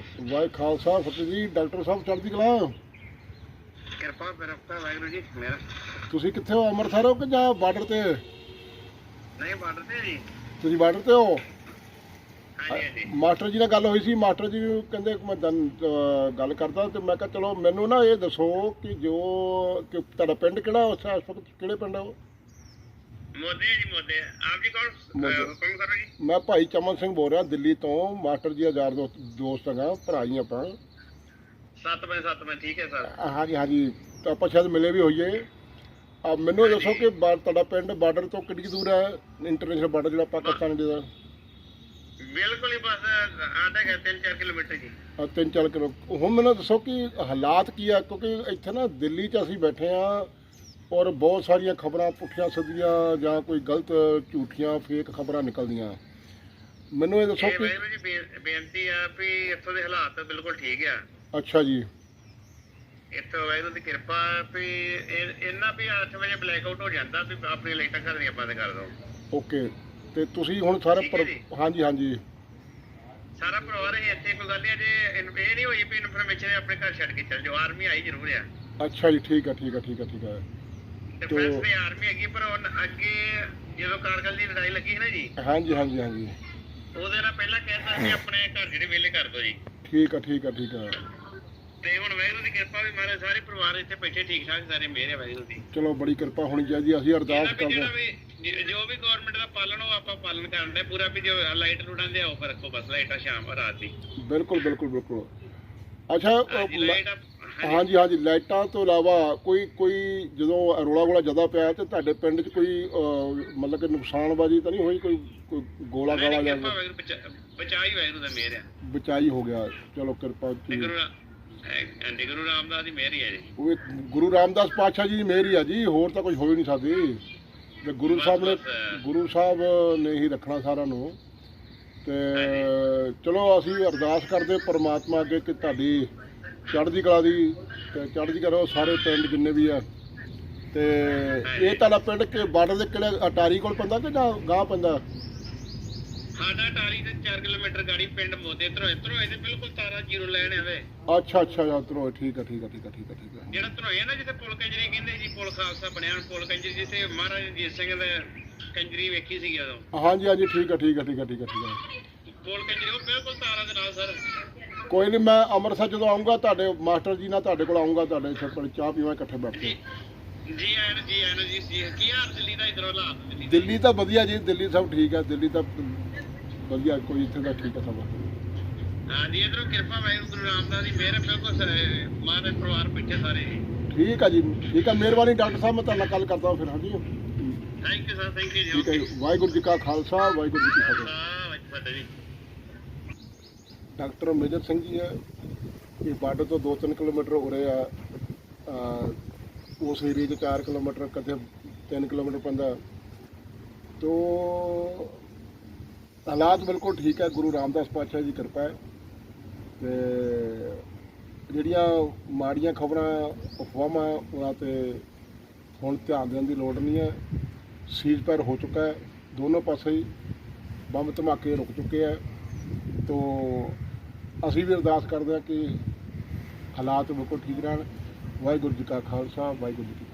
ਜੀ ਵਾਹਿ ਖਾਲਸਾ ਫਤਿਹ ਜੀ। ਡਾਕਟਰ ਸਾਹਿਬ ਚੜ੍ਹਦੀ ਕਲਾ। ਕਿਰਪਾ ਬਰਫਤਾ ਵਾਹਿਗੁਰੂ ਜੀ ਮੇਰਾ। ਤੁਸੀਂ ਕਿੱਥੇ ਹੋ? ਅੰਮ੍ਰਿਤਸਰ ਹੋ ਕਿ ਜਾਂ ਬਾਰਡਰ ਤੇ? ਨਹੀਂ ਬਾਰਡਰ ਤੇ ਜੀ। ਤੁਸੀਂ ਬਾਰਡਰ ਤੇ ਹੋ? ਮਾਸਟਰ ਜੀ ਨਾਲ ਗੱਲ ਹੋਈ ਸੀ। ਮਾਸਟਰ ਜੀ ਕਹਿੰਦੇ ਮੈਂ ਗੱਲ ਕਰਦਾ ਤੇ ਮੈਂ ਕਿਹਾ ਚਲੋ ਮੈਨੂੰ ਨਾ ਇਹ ਦੱਸੋ ਕਿ ਜੋ ਤੁਹਾਡਾ ਪਿੰਡ ਕਿਹੜਾ ਉਸ ਵਕਤ ਕਿਹੜੇ ਪਿੰਡ ਹੈ ਉਹ? ਮੋਦੇ ਜੀ ਮੋਦੇ। ਆਪ ਜੀ ਕੌਣ ਜੀ? ਮੈਂ ਭਾਈ ਚਮਨ ਸਿੰਘ ਬੋਲ ਰਿਹਾ ਦਿੱਲੀ ਤੋਂ। ਮਾਸਟਰ ਜੀ ਹਜ਼ਾਰ ਦੋਸਤ ਹੈਗਾ ਭਰਾ ਹੀ ਆਪਾਂ। 7 ਵਜੇ 7 ਵਜੇ ਠੀਕ ਹੈ ਸਰ। ਹਾਂਜੀ ਹਾਂਜੀ। ਤਾਂ ਆਪਾਂ ਸ਼ਾਇਦ ਮਿਲੇ ਵੀ ਹੋਈਏ। ਆ ਮੈਨੂੰ ਦੱਸੋ ਕਿ ਤੁਹਾਡਾ ਪਿੰਡ ਬਾਰਡਰ ਤੋਂ ਕਿੰਨੀ ਦੂਰ ਹੈ? ਇੰਟਰਨੈਸ਼ਨਲ ਬਾਰਡਰ ਜਿਹੜਾ ਪਾਕਿਸਤਾਨ ਦੇ ਦਾ? ਬਿਲਕੁਲ ਹੀ ਬਸ ਆਧਾ ਘੰਟਾ 3-4 ਕਿਲੋਮੀਟਰ ਜੀ। ਤਿੰਨ ਚਾਰ ਕਿਲੋ ਹੁਣ ਮੈਨੂੰ ਦੱਸੋ ਕਿ ਹਾਲਾਤ ਕੀ ਆ? ਕਿਉਂਕਿ ਇੱਥੇ ਨਾ ਦਿੱਲੀ 'ਚ ਅਸੀਂ ਬੈਠੇ ਆ ਔਰ ਬਹੁਤ ਸਾਰੀਆਂ ਖਬਰਾਂ ਪੁੱਠੀਆਂ ਸਿੱਧੀਆਂ ਜਾਂ ਕੋਈ ਗਲਤ ਝੂਠੀਆਂ ਫੇਕ ਖਬਰਾਂ ਨਿਕਲਦੀਆਂ। ਮੈਨੂੰ ਇਹ ਦੱਸੋ ਇਹ ਕਿ ਵਾਹਿਗੁਰੂ ਜੀ ਬੇ- ਬੇਨਤੀ ਆ ਵੀ ਇੱਥੋਂ ਦੇ ਹਾਲਾਤ ਬਿਲਕੁਲ ਠੀਕ ਆ। ਅੱਛਾ ਜੀ। ਇੱਥੋਂ ਵਾਹਿਗੁਰੂ ਦੀ ਕਿਰਪਾ ਵੀ ਇਹ- ਇਹਨਾਂ ਵੀ 8 ਵਜੇ ਬਲੈਕ ਆਊਟ ਹੋ ਜਾਂਦਾ ਵੀ ਆਪਣੀ ਲਾਈਟਾਂ ਘਰ ਦੀਆਂ ਬੰਦ ਕਰ ਦਿਓ ਓਕੇ। ਤੇ ਤੁਸੀਂ ਹੁਣ ਸਾਰੇ ਠੀਕ ਹੈ ਪਰ- ਜੀ। ਹਾਂਜੀ ਹਾਂਜੀ। ਸਾਰਾ ਪਰਿਵਾਰ ਹੀ ਇੱਥੇ ਕੋਈ ਗੱਲ ਨਹੀਂ ਜੇ ਇਹ ਨਹੀਂ ਹੋਈ ਵੀ ਇਨਫੋਰਮੇਸ਼ਨ ਆਪਣੇ ਘਰ ਛੱਡ ਕੇ ਚੱਲ ਜਾਓ। ਆਰਮੀ ਆਈ ਜ਼ਰੂਰ ਆ। ਅੱਛਾ ਜੀ ਠੀਕ ਹੈ ਠੀਕ ਹੈ ਠੀਕ ਹੈ ਠੀਕ ਹੈ ਡਿਫੈਂਸ ਦੀ ਆਰਮੀ ਹੈਗੀ ਪਰ ਹੁਣ ਅੱਗੇ ਜਦੋਂ ਕਾਰਗਲ ਦੀ ਲੜਾਈ ਲੱਗੀ ਸੀ ਨਾ ਜੀ ਹਾਂਜੀ ਹਾਂਜੀ ਹਾਂਜੀ। ਉਹਦੇ ਨਾਲ ਪਹਿਲਾਂ ਕਹਿੰਦਾ ਸੀ ਆਪਣੇ ਘਰ ਜਿਹੜੇ ਵੇਲੇ ਕਰ ਦਿਓ ਜੀ। ਠੀਕ ਹੈ ਠੀਕ ਹੈ ਠੀਕ ਹੈ ਤੇ ਹੁਣ ਵਾਹਿਗੁਰੂ ਦੀ ਕਿਰਪਾ ਵੀ ਮਾਰੇ ਸਾਰੇ ਪਰਿਵਾਰ ਇੱਥੇ ਬੈਠੇ ਠੀਕ ਠਾਕ ਸਾਰੇ ਮੇਰੇ ਵਾਹਿਗੁਰੂ ਦੀ। ਚਲੋ ਬੜੀ ਕਿਰਪਾ ਹੋਣੀ ਚਾਹੀਦੀ ਅਸੀਂ ਅਰਦਾਸ ਕਰਦੇ ਜ- ਵੀ ਗਵਰਨਮੈਂਟ ਦਾ ਪਾਲਣ ਉਹ ਆਪਾਂ ਪਾਲਣ ਕਰਨ ਦੇ ਪੂਰਾ ਵੀ ਜੋ ਲਾਈਟ ਲੂਟਾਂ ਦੇ ਆਓ ਰੱਖੋ ਬਸ ਲਾਈਟਾਂ ਸ਼ਾਮ ਰਾਤ ਦੀ। ਬਿਲਕੁਲ ਬਿਲਕੁਲ ਬਿਲਕੁਲ। ਅੱਛਾ ਲਾਈਟ ਹਾਂਜੀ ਹਾਂਜੀ ਲਾਈਟਾਂ ਤੋਂ ਇਲਾਵਾ ਕੋਈ ਕੋਈ ਜਦੋਂ ਰੋਲਾ ਗੋਲਾ ਜ਼ਿਆਦਾ ਪਿਆ ਤੇ ਤੁਹਾਡੇ ਪਿੰਡ 'ਚ ਕੋਈ ਮਤਲਬ ਕਿ ਨੁਕਸਾਨਬਾਜ਼ੀ ਤਾਂ ਨਹੀਂ ਹੋਈ? ਕੋਈ ਕੋਈ ਗੋਲਾ ਗਾਲਾ ਜਾਂ ਕਿਰਪਾ ਵਾਹਿਗੁਰੂ ਬਚਾ- ਬਚਾਈ ਵਾਹਿਗੁਰੂ ਦਾ ਮਿਹਰ ਆ। ਬਚਾਈ ਹੋ ਗਿਆ। ਚਲੋ ਕਿਰਪਾ ਤੇ ਜੀ। ਗੁਰੂ ਰਾ- ਰਾਮਦਾਸ ਦੀ ਮਿਹਰ ਹੀ ਹੈ ਜੀ। ਉਹ ਇੱਕ ਗੁਰੂ ਰਾਮਦਾਸ ਪਾਤਸ਼ਾਹ ਜੀ ਦੀ ਮਿਹਰ ਹੀ ਆ ਜੀ ਹੋਰ ਤਾਂ ਕੁਝ ਹੋ ਹੀ ਨਹੀਂ ਸਕਦੀ। ਤੇ ਗੁਰੂ ਸਾਹਿਬ ਨੇ ਗੁਰੂ ਸਾਹਿਬ ਨੇ ਹੀ ਰੱਖਣਾ ਸਾਰਿਆਂ ਨੂੰ। ਤੇ ਚਲੋ ਅਸੀਂ ਅਰਦਾਸ ਕਰਦੇ ਪਰਮਾਤਮਾ ਅੱਗੇ ਕਿ ਤੁਹਾਡੀ ਚੜ੍ਹਦੀ ਕਲਾ ਦੀ ਤੇ ਚੜ੍ਹਦੀ ਕਰੋ ਸਾਰੇ ਪਿੰਡ ਜਿੰਨੇ ਵੀ ਆ ਤੇ ਇਹ ਤੁਹਾਡਾ ਪਿੰਡ ਕਿ ਬਾਰਡਰ ਦੇ ਕਿਹੜੇ ਅਟਾਰੀ ਕੋਲ ਪੈਂਦਾ ਕਿ ਜਾਂ ਗਾਂ ਪੈਂਦਾ? ਸਾਡਾ ਟਾਰੀ ਤੇ 4 ਕਿਲੋਮੀਟਰ ਗਾੜੀ ਪਿੰਡ ਮੋਦੇ ਧਰੋਏ ਧਰੋਏ ਦੇ ਬਿਲਕੁਲ ਤਾਰਾ ਜ਼ੀਰੋ ਲੈਣ ਆਵੇ। ਅੱਛਾ ਅੱਛਾ ਯਾਤਰੋ ਠੀਕ ਆ ਠੀਕ ਆ ਠੀਕ ਆ ਠੀਕ ਆ ਠੀਕ ਆ। ਜਿਹੜਾ ਧਰੋਏ ਨਾ ਜਿੱਥੇ ਪੁਲ ਕੰਜਰੀ ਕਹਿੰਦੇ ਸੀ ਪੁਲ ਖਾਲਸਾ ਬਣਿਆ ਹੁਣ ਪੁਲ ਕੰਜਰੀ ਜਿੱਥੇ ਮਹਾਰਾਜ ਰਣਜੀਤ ਸਿੰਘ ਦੇ ਕੰਜਰੀ ਵੇਖੀ ਸੀ ਉਦੋਂ। ਹਾਂਜੀ ਹਾਂਜੀ ਠੀਕ ਆ ਠੀਕ ਆ ਠੀਕ ਆ ਠੀਕ ਆ ਠੀਕ ਆ। ਪੁਲ ਕੰਜਰੀ ਉਹ ਬਿਲਕੁਲ ਤਾਰਾ ਦੇ ਨਾਲ ਸਰ। ਕੋਈ ਨਹੀਂ ਮੈਂ ਅੰਮ੍ਰਿਤਸਰ ਜਦੋਂ ਆਉਂਗਾ ਤੁਹਾਡੇ ਮਾਸਟਰ ਜੀ ਨਾਲ ਤੁਹਾਡੇ ਕੋਲ ਆਉਂਗਾ ਤੁਹਾਡੇ ਛੱਪੜ ਚਾਹ ਪੀਵਾਂ ਇਕੱਠੇ ਬੈਠ ਕੇ। ਜੀ ਜੀ ਆਇਆਂ ਨੂੰ, ਜੀ ਆਇਆਂ ਨੂੰ ਜੀ ਜੀ ਕੀ ਹਾਲ ਦਿੱਲੀ ਦਾ ਇਧਰੋਂ ਹਾਲਾਤ ਦਿੱਲੀ ਤਾਂ ਵਧੀਆ ਜੀ ਦਿੱਲੀ ਸਭ ਠੀਕ ਆ ਦਿੱਲੀ ਤਾਂ ਵਧੀਆ ਕੋਈ ਇੱਥੇ ਦਾ ਠੀਕ ਸਭ। ਹਾਂ ਜੀ ਇਧਰੋਂ ਕਿਰਪਾ ਵਾਹਿਗੁਰੂ ਗੁਰੂ ਰਾਮਦਾਸ ਦੀ ਮਿਹਰ ਹੈ, ਬਿਲਕੁਲ ਸ- ਮਹਾਰਾਜ ਪਰਿਵਾਰ ਬੈਠੇ ਸਾਰੇ ਜੀ। ਠੀਕ ਜੀ ਆ ਮਿਹਰਬਾਨੀ ਡਾਕਟਰ ਸਾਹਿਬ ਮੈਂ ਤੁਹਾਡੇ ਨਾਲ ਗੱਲ ਕਰਦਾ ਫਿਰ ਹਾਂਜੀ। Thank you sir thank you ਜੀ ਹੈ ਜੀ ਵਾਹਿਗੁਰੂ ਜੀ ਕਾ ਖਾਲਸਾ ਵਾਹਿਗੁਰੂ ਜੀ ਕੀ ਫਤਿਹ। ਹਾਂ ਜੀ। ਡਾਕਟਰ ਮੇਜਰ ਸਿੰਘ ਜੀ ਹੈ ਇਹ ਬਾਰਡਰ ਤੋਂ 2-3 ਕਿਲੋਮੀਟਰ ਹੋ ਰਹੇ ਆ ਉਸ ਏਰੀਏ 'ਚ 4 ਕਿਲੋਮੀਟਰ, ਕਦੇ 3 ਕਿਲੋਮੀਟਰ ਪੈਂਦਾ। ਤੋ, ਹਾਲਾਤ ਬਿਲਕੁਲ ਠੀਕ ਹੈ, ਗੁਰੂ ਰਾਮਦਾਸ ਪਾਤਸ਼ਾਹ ਦੀ ਕਿਰਪਾ ਹੈ। ਤੇ ਜਿਹੜੀਆਂ ਮਾੜੀਆਂ ਖਬਰਾਂ, ਅਫਵਾਹਾਂ, ਉਹਨਾਂ ਤੇ ਹੁਣ ਧਿਆਨ ਦੇਣ ਦੀ ਲੋੜ ਨਹੀਂ ਹੈ। ਸੀਜ਼ ਪੈਰ ਹੋ ਚੁੱਕਾ ਹੈ, ਦੋਨੋਂ ਪਾਸੇ ਹੀ ਬੰਬ ਧਮਾਕੇ ਰੁਕ ਚੁੱਕੇ ਹੈ। ਤੋ ਅਸੀਂ ਵੀ ਅਰਦਾਸ ਕਰਦੇ ਹਾਂ ਕਿ ਹਾਲਾਤ ਬਿਲਕੁਲ ਠੀਕ ਰਹਿਣ। ਵਾਹਿਗੁਰੂ ਜੀ ਕਾ ਖਾਲਸਾ, ਵਾਹਿਗੁਰੂ ਜੀ ਕੀ